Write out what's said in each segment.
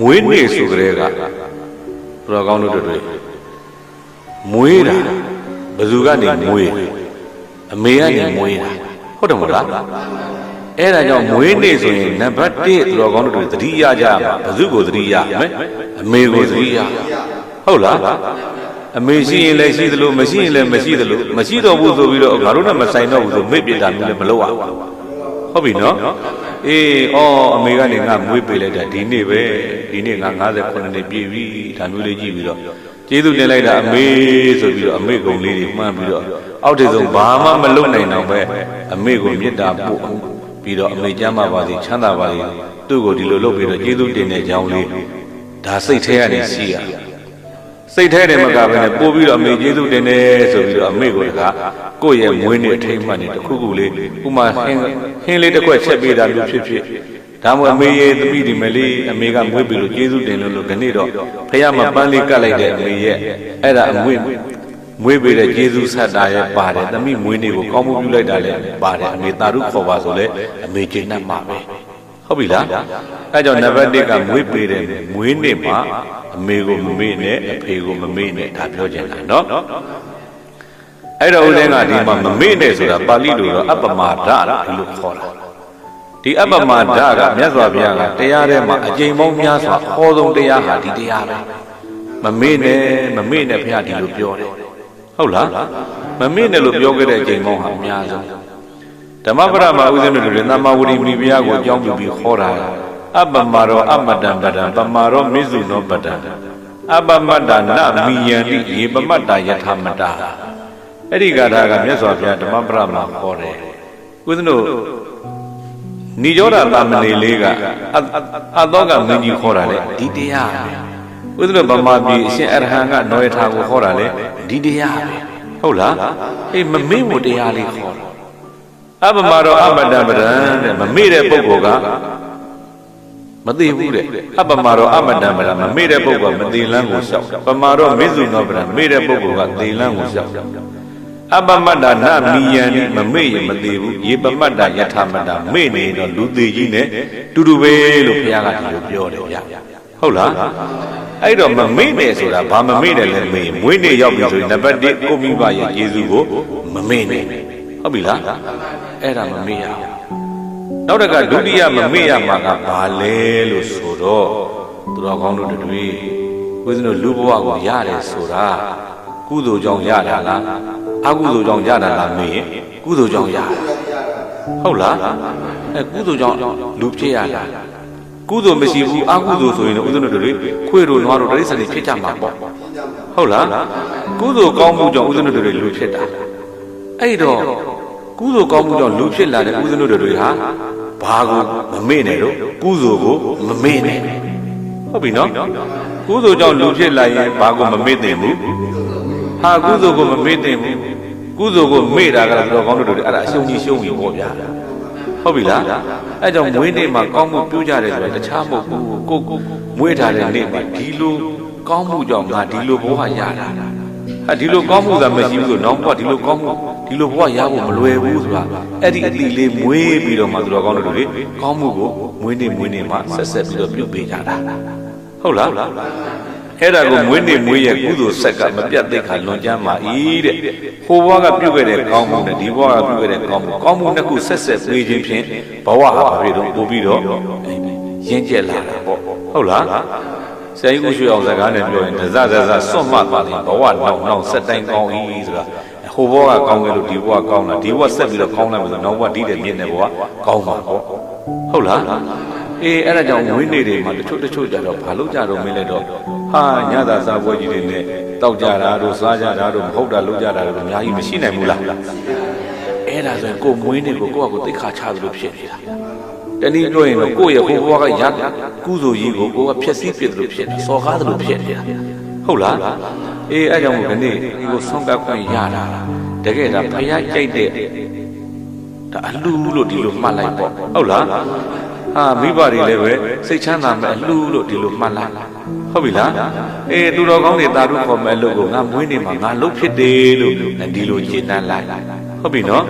မွေးနေ့ဆိုကြတဲ့ကသူတော်ကောင်းတို့တွေမွေးတာဘယ်သူကနေမွေးအမေကနေမွေးတာဟုတ်တယ်မဟုတ်လားအဲ့ဒါကြောင့်မွေးနေ့ဆိုရင်နံပါတ်1သူတော်ကောင်းတို့တွေသတိရကြမှာဘယ်သူကိုသတိရမလဲအမေကိုသတိရဟုတ်လားအမေရှိရင်လည်းရှိသလိုမရှိရင်လည်းမရှိသလိုမရှိတော့ဘူးဆိုပြီးတော့ငါတို့နဲ့မဆိုင်တော့ဘူးဆိုမိတ်ပြတာမျိုးလည်းမလုပ်ရဘူးဟုတ်ပြီနော် အေးအော်အမေကနေငါမွေးပေးလိုက်တာဒီနေ့ပဲဒီနေ့ငါ58နှစ်ပြည့်ပြီဒါမျိုးလေးကြည့်ပြီးတော့ကျေးဇူးတင်လိုက်တာအမေဆိုပြီးတော့အမေကုံလေးတွေမှန်းပြီးတော့အောက်ထည်ဆုံးဘာမှမလုပ်နိုင်တော့ပဲအမေကိုမေတ္တာပို့ပြီးတော့အမေကျမ်းပါပါစေချမ်းသာပါစေသူ့ကိုဒီလိုလုပ်ပြီးတော့ကျေးဇူးတင်တဲ့ကြောင်းလေးဒါစိတ်ထဲကနေရှိရ စိတ်ထဲတယ်မကဘဲနဲ့ပို့ပြီးတော့အမေကျေးဇူးတင်တယ်ဆိုပြီးတော့အမေကိုတခါကိုယ့်ရဲ့မွေးနေ့အထိမ်းမှတ်နေတစ်ခုခုလေးဥမာဟင်းဟင်းလေးတစ်ခွက်ချက်ပေးတာမျိုးဖြစ်ဖြစ်ဒါမှမဟုတ်အမေရဲ့သမီးဒီမလေးအမေကမွေးပြီးလို့ကျေးဇူးတင်လို့လို့ခဏတော့ဖះမပန်းလေးကတ်လိုက်တဲ့အမေရဲ့အဲ့ဒါအမွေမွေးပေးတဲ့ကျေးဇူးဆက်တာရဲ့ပါတယ်သမီးမွေးနေ့ကိုကောင်းမှုပြုလိုက်တာလည်းပါတယ်အမေတာရုခေါ်ပါဆိုလဲအမေကျင့်တတ်မှာပဲ ဟုတ်ပြီလားအဲကြောင့်နံပါတ်1ကမွေးပေးတဲ့မွေးနေ့မှာအမေကိုမမေ့နဲ့အဖေကိုမမေ့နဲ့ဒါပြောချင်တာနော်အဲ့တော့ဦးဇင်းကဒီမှာမမေ့နဲ့ဆိုတာပါဠိလိုတော့အပ္ပမာဒလို့ဒီလိုခေါ်တာဒီအပ္ပမာဒကမြတ်စွာဘုရားကတရားထဲမှာအကျိန်ပေါင်းများစွာဟောဆုံးတရားဟာဒီတရားပဲမမေ့နဲ့မမေ့နဲ့ဘုရားဒီလိုပြောတယ်ဟုတ်လားမမေ့နဲ့လို့ပြောခဲ့တဲ့အကျိန်ပေါင်းဟာအများဆုံး ဓမ္မပဒမှာဦးဇင်းတို့တွေသမ္မာဝတိမိဘုရားကိုအကြောင်းပြုပြီးခေါ်တာအပ္ပမာရောအမတံပဒံပမာရောမိစုနောပဒံအပ္ပမတ္တနမိယန္တိယေပမတ္တယထာမတ္တအဲ့ဒီဂါထာကမြတ်စွာဘုရားဓမ္မပဒမှာခေါ်တယ်ဦးဇင်းတို့နိရောဓသာမဏေလေးကအသောကမင်းကြီးခေါ်တာလေဒီတရားပဲဦးဇင်းတို့ဗမာပြည်အရှင်အရဟံကနောယထာကိုခေါ်တာလေဒီတရားပဲဟုတ်လားအေးမမေ့ဖို့တရားလေးခေါ်တာ အပမရောအမတံပဒံတဲ့မမေ့တဲ့ပုဂ္ဂိုလ်ကမသိဘူးတဲ့အပမရောအမတံပဒံမမေ့တဲ့ပုဂ္ဂိုလ်ကမသိလန်းကိုလျှောက်ပမာရောမေဇုနောပဒံမေ့တဲ့ပုဂ္ဂိုလ်ကသိလန်းကိုလျှောက်အပမတ္တနမိယံမမေ့ရင်မသေးဘူးယေပမတ္တယထာမတ္တမေ့နေတော့လူသေးကြီးနဲ့တူတူပဲလို့ဘုရားကဒီလိုပြောတယ်ဗျဟုတ်လားအဲ့တော့မမေ့နဲ့ဆိုတာဘာမမေ့တယ်လဲမေ့မွေးနေ့ရောက်ပြီဆိုရင်နံပါတ်1ကိုမိဘရဲ့ယေရှုကိုမမေ့နဲ့ဟုတ်ပြီလား အဲ့ဒါမမေ့ရအောင်နောက်တစ်ခါဒုတိယမမေ့ရမှာကဘာလဲလို့ဆိုတော့သူတော်ကောင်းတို့တွေဝိဇ္ဇနလူဘဝကိုရတယ်ဆိုတာကုသိုလ်ကြောင့်ရတာလားအကုသိုလ်ကြောင့်ရတာလားမေ့ရင်ကုသိုလ်ကြောင့်ရတာဟုတ်လားအဲကုသိုလ်ကြောင့်လူဖြစ်ရတာကုသိုလ်မရှိဘူးအကုသိုလ်ဆိုရင်လည်းဥဒ္ဒနတို့တွေခွေတို့နွားတို့တိရစ္ဆာန်တွေဖြစ်ကြမှာပေါ့ဟုတ်လားကုသိုလ်ကောင်းမှုကြောင့်ဥဒ္ဒနတို့တွေလူဖြစ်တာအဲ့တော့ ကုသိုလ်ကောင်းမှုကြောင့်လူဖြစ်လာတဲ့ဥဒ္ဒနတို့တွေဟာဘာကိုမမေ့နဲ့တော့ကုသိုလ်ကိုမမေ့နဲ့ဟုတ်ပြီနော်ကုသိုလ်ကြောင့်လူဖြစ်လာရင်ဘာကိုမမေ့သင့်ဘူးဟာကုသိုလ်ကိုမမေ့သင့်ဘူးကုသိုလ်ကိုမေ့တာကတော့တော်ကောင်းတို့တွေအဲ့ဒါအရှုံးကြီးရှုံးကြီးပေါ့ဗျာဟုတ်ပြီလားအဲကြောင့်မွေးနေ့မှာကောင်းမှုပြုကြတယ်ဆိုတာတခြားမဟုတ်ဘူးကိုကိုမွေးထားတဲ့နေ့မှာဒီလိုကောင်းမှုကြောင့်ငါဒီလိုဘဝရတာဟာဒီလိုကောင်းမှုသာမရှိဘူးဆိုတော့ဘဝဒီလိုကောင်းမှု ဒီလိုဘဝရဖို့မလွယ်ဘူးဆိုတာအဲ့ဒီအတိလေးမွေးပြီးတော့မှသူတော်ကောင်းတို့တွေကောင်းမှုကိုမွေးနေ့မွေးနေ့မှာဆက်ဆက်ပြီးတော့ပြုပေးကြတာဟုတ်လားအဲ့ဒါကိုမွေးနေ့မွေးရဲ့ကုသိုလ်ဆက်ကမပြတ်သိခါလွန်ကျမ်းပါ၏တဲ့ဟိုဘဝကပြုခဲ့တဲ့ကောင်းမှုနဲ့ဒီဘဝကပြုခဲ့တဲ့ကောင်းမှုကောင်းမှုနှစ်ခုဆက်ဆက်ပေးခြင်းဖြင့်ဘဝဟာဘာဖြစ်တော့ပို့ပြီးတော့ရင့်ကျက်လာတာပေါ့ဟုတ်လားဆရာကြီးဦးရွှေအောင်စကားနဲ့ပြောရင်ဒဇဇဇစွန့်မှတ်ပါလိမ့်ဘဝနောက်နောက်ဆက်တိုင်းကောင်း၏ဆိုတာ ဟိုဘဝကကောင်းခဲ့လို့ဒီဘဝကောင်းတာဒီဘဝဆက်ပြီးတော့ကောင်းလိုက်မယ်ဆိုနောက်ဘဝဒီတဲ့မြင့်တဲ့ဘဝကောင်းမှာပေါ့ဟုတ်လားအေးအဲ့ဒါကြောင့်ဝင်းနေတွေမှာတချို့တချို့ကြတော့ဘာလို့ကြတော့မင်းလဲတော့ဟာညသာစားပွဲကြီးတွေနဲ့တောက်ကြတာတို့စားကြတာတို့မဟုတ်တာလုပ်ကြတာတို့အများကြီးမရှိနိုင်ဘူးလားအဲ့ဒါဆိုရင်ကိုယ်မွေးနေကိုကိုယ့်အကိုသိခါချသလိုဖြစ်နေတာတနည်းပြောရင်တော့ကိုယ့်ရဲ့ဟိုဘဝကရကုသိုလ်ကြီးကိုကိုယ်ကဖျက်ဆီးပြစ်သလိုဖြစ်စော်ကားသလိုဖြစ်နေတာဟုတ်လား အေးအဲ့ကြောင့်မို့ဒီနေ့ဒီကိုဆုံးကပ်ခွင့်ရတာတကယ်ဒါဖျားကြိုက်တဲ့ဒါအလူလို့ဒီလိုမှတ်လိုက်ပေါ့ဟုတ်လားဟာမိဘတွေလည်းပဲစိတ်ချမ်းသာမဲ့အလှလို့ဒီလိုမှတ်လိုက်ဟုတ်ပြီလားအေးသူတော်ကောင်းတွေတာတို့ခေါ်မဲ့လို့ကိုငါမွေးနေမှာငါလှုပ်ဖြစ်တယ်လို့ဒီလိုရှင်းတန်းလိုက်ဟုတ်ပြီနော်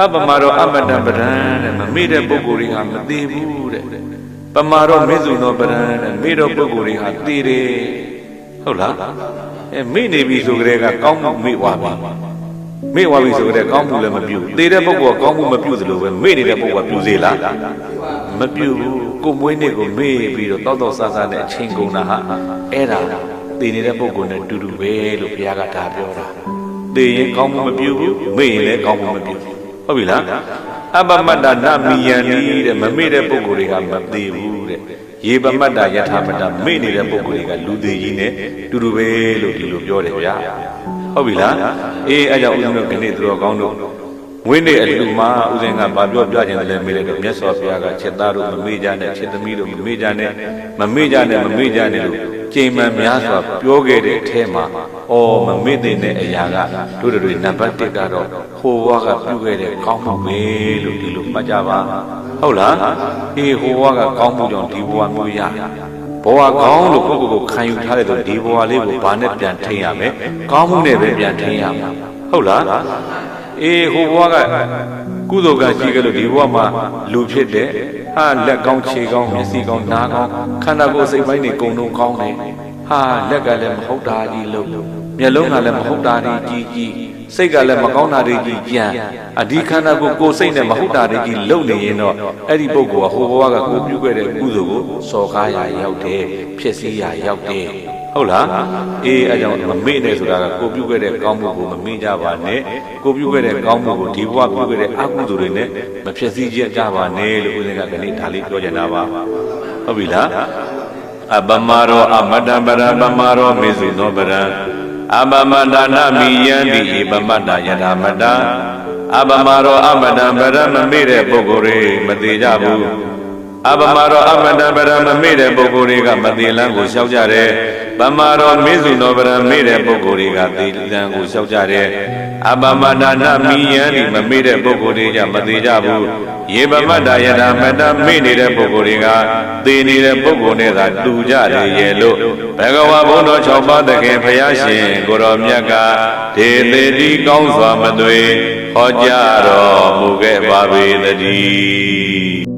အပမရောအမတံပဒံတဲ့မမေ့တဲ့ပုဂ္ဂိုလ်တွေကမသေးဘူးတဲ့ပမာတော့မေစုသောပရံတဲ့မေတော့ပုဂ္ဂိုလ်တွေဟာတည်တယ် ဟုတ်လားအဲမေ့နေပြီဆိုကြတဲ့ကကောင်းမှုမေ့သွားပြီမေ့သွားပြီဆိုကြတဲ့ကောင်းမှုလည်းမပြုတည်တဲ့ပုဂ္ဂိုလ်ကကောင်းမှုမပြုသလိုပဲမေ့နေတဲ့ပုဂ္ဂိုလ်ကပြုစေလားမပြုဘူးကိုယ်မွေးနေ့ကိုမေ့ပြီးတော့တောက်တောက်ဆာဆာနဲ့အချင်းကုန်တာဟာအဲ့ဒါတည်နေတဲ့ပုဂ္ဂိုလ်နဲ့တူတူပဲလို့ဘုရားကဒါပြောတာတည်ရင်ကောင်းမှုမပြုဘူးမေ့ရင်လည်းကောင်းမှုမပြုဘူးဟုတ်ပြီလားအပမတ္တနမိယန္တိတဲ့မမေ့တဲ့ပုဂ္ဂိုလ်တွေကမသေးဘူးတဲ့ ရေပမတ္တယထာမတ္တမေ့နေတဲ့ပုဂ္ဂိုလ်တွေကလူသေးကြီးနဲ့တူတူပဲလို့ဒီလိုပြောတယ်ဗျာဟုတ်ပြီလားအေးအဲ့ကြောင့်ဦးဇင်းတို့ခဏသူတော်ကောင်းတို့ဝင်းနေအလူမှာဦးဇင်းကဗာပြောပြခြင်းလည်းမေးလိုက်တော့မြတ်စွာဘုရားကချက်သားတို့မမေ့ကြနဲ့ချက်သမီးတို့မမေ့ကြနဲ့မမေ့ကြနဲ့မမေ့ကြနဲ့လို့ကြိမ်မှန်များစွာပြောခဲ့တဲ့အထဲမှာအော်မမေ့တဲ့အရာကတို့တို့တွေနံပါတ်1ကတော့ဟိုဘွားကပြုခဲ့တဲ့ကောင်းမှုပဲလို့ဒီလိုမှတ်ကြပါ ဟုတ်လားအေးဟိုဘွားကကောင်းမှုကြောင့်ဒီဘွားမျိုးရဘဝကောင်းလို့ကိုယ့်ကိုယ်ကိုခံယူထားတဲ့ဆိုဒီဘဝလေးကိုဘာနဲ့ပြန်ထိန်ရမလဲကောင်းမှုနဲ့ပဲပြန်ထိန်ရမှာဟုတ်လားအေးဟိုဘဝကကုသိုလ်ကရှိကြလို့ဒီဘဝမှာလူဖြစ်တဲ့ဟာလက်ကောင်းခြေကောင်းမျက်စိကောင်းနားကောင်းခန္ဓာကိုယ်စိတ်ပိုင်းတွေကုံလုံးကောင်းတယ်ဟာလက်ကလည်းမဟုတ်တာကြီးလို့မျက်လုံးကလည်းမဟုတ်တာကြီးကြီး စိတ်ကလည်းမကောင်းတာတွေကြီးကြံအဒီခန္ဓာကိုယ်ကိုယ်စိတ်နဲ့မဟုတ်တာတွေကြီးလုံနေရင်တော့အဲ့ဒီပုဂ္ဂိုလ်ကဟိုဘဝကကိုပြုခဲ့တဲ့ကုသိုလ်ကိုစော်ကားရာရောက်တယ်ဖြစ်စည်းရာရောက်တယ်ဟုတ်လားအေးအကြောင်းမမေ့နဲ့ဆိုတာကကိုပြုခဲ့တဲ့ကောင်းမှုကိုမမေ့ကြပါနဲ့ကိုပြုခဲ့တဲ့ကောင်းမှုကိုဒီဘဝပြုခဲ့တဲ့အကုသိုလ်တွေနဲ့မဖြစ်စည်းကြပါနဲ့လို့ဦးဇင်းကဒီနေ့ဒါလေးပြောချင်တာပါဟုတ်ပြီလားအပမရောအမတ္တပရပမရောမေစုသောပရံ အပမတ္တနာမိယံတိဧပမတ္တယထာမတ္တအပမရောအမတ္တပရမမေ့တဲ့ပုဂ္ဂိုလ်တွေမသေးကြဘူး အပမရောအမတ္တပရမမေ့တဲ့ပုဂ္ဂိုလ်တွေကမသေးလန်းကိုလျှောက်ကြတယ်ပမရောမေစုသောပရမေ့တဲ့ပုဂ္ဂိုလ်တွေကသေလန်းကိုလျှောက်ကြတယ်အပမတ္တနာမိယံတိမမေ့တဲ့ပုဂ္ဂိုလ်တွေကမသေးကြဘူးယေပမတ္တယထာမတ္တမေ့နေတဲ့ပုဂ္ဂိုလ်တွေကသေနေတဲ့ပုဂ္ဂိုလ်နဲ့သာတူကြတယ်ရဲ့လို့ဘဂဝါဘုန်းတော်၆ပါးတခင်ဖရာရှင်ကိုတော်မြတ်ကဒေသေတိကောင်းစွာမသွေဟောကြားတော်မူခဲ့ပါပေတည်း